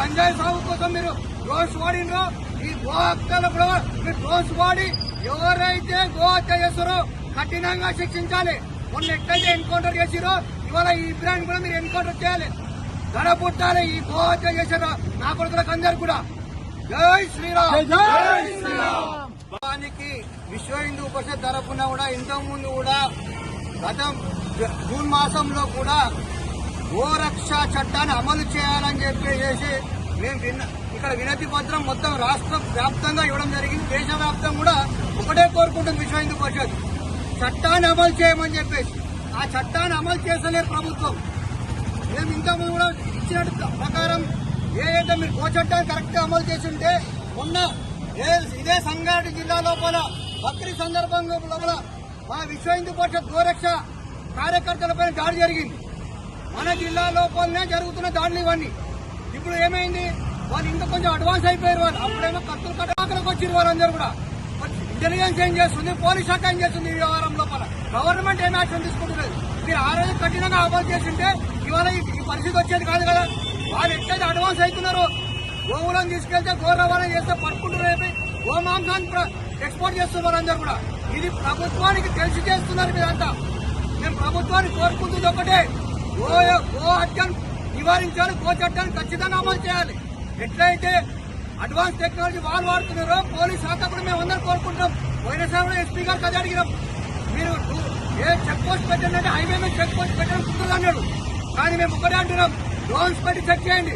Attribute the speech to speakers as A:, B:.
A: గంజాయి సాగు కోసం మీరు డ్రోన్స్ వాడినరో? ఈ గో హత్యలు కూడా మీరు డ్రోన్స్ వాడి ఎవరైతే గో హత్య చేస్తారో కఠినంగా శిక్షించాలి. మొన్న ఎట్లయితే ఎన్కౌంటర్ చేసిరో ఇవాళ ఈ ఇబ్రాహిం కూడా మీరు ఎన్కౌంటర్ చేయాలి. ధర పుట్టాలి ఈ గో హత్య చేశారో నా కొడుకులకు అందరు కూడా. జై శ్రీరామ్! జై శ్రీరామ్! దానికి విశ్వ హిందూ పరిషత్ తరఫున కూడా ఇంతకు ముందు కూడా గతం జూన్ మాసంలో కూడా గోరక్ష చట్టాన్ని అమలు చేయాలని చెప్పేసి మేము విన్న ఇక్కడ వినతి పత్రం మొత్తం రాష్ట్ర వ్యాప్తంగా ఇవ్వడం జరిగింది. దేశవ్యాప్తంగా కూడా ఒకటే కోరుకుంటుంది విశ్వ హిందూ పరిషత్. చట్టాన్ని అమలు చేయమని చెప్పేసి. ఆ చట్టాన్ని అమలు చేసలే ప్రభుత్వం. మేము ఇంతకుముందు కూడా ఇచ్చినట్టు ప్రకారం ఏదైతే మీరు గో చట్టాన్ని కరెక్ట్గా అమలు చేసి ఉంటే మొన్న ఇదే సంగారెడ్డి జిల్లా లోపల బక్రీ సందర్భంగా లోపల మా విశ్వ హిందూ పరిషత్ గోరక్ష కార్యకర్తలపై దాడి జరిగింది. మన జిల్లా లోపలనే జరుగుతున్న దాడులు ఇవన్నీ. ఇప్పుడు ఏమైంది? వాళ్ళు ఇంకా కొంచెం అడ్వాన్స్ అయిపోయారు వాళ్ళు. అప్పుడేమో కత్తులు కట్టాకలకు వచ్చిరు వాళ్ళందరూ కూడా. ఇంటెలిజెన్స్ ఏం చేస్తుంది? పోలీస్ శాఖ ఏం చేస్తుంది ఈ వ్యవహారం లోపల? గవర్నమెంట్ ఏం యాక్షన్ తీసుకుంటున్నది? మీరు ఆ రోజు కఠినంగా అమలు చేసింటే ఇవాళ ఈ పరిస్థితి వచ్చేది కాదు కదా. వాళ్ళు ఎట్లయితే అడ్వాన్స్ అవుతున్నారో గోవులను తీసుకెళ్తే గో రవాణా చేస్తే పట్టుకుంటున్నారు రేపి గో ఎక్స్పోర్ట్ చేస్తున్నారు అందరూ కూడా. ఇది ప్రభుత్వానికి తెలిసి చేస్తున్నారు మీరంతా. మేము ప్రభుత్వాన్ని కోరుకుంటుంది ఒకటే. గో గో హత్యను నివారించాలి గో చట్టాన్ని ఖచ్చితంగా అమలు చేయాలి. ఎట్లయితే అడ్వాన్స్ టెక్నాలజీ వాళ్ళు వాడుతున్నారో పోలీస్ శాఖ కూడా మేము అందరం కోరుకుంటాం పోయినసారి ఎస్పీ గారు అది అడిగినాం. మీరు ఏ చెక్ పోస్ట్ పెట్టండి అంటే హైవే మీద చెక్ పోస్ట్ పెట్టడం కుదరదు అన్నాడు కానీ మేము ఒకటే అంటున్నాం. డ్రోన్స్ పెట్టి చెక్ చేయండి.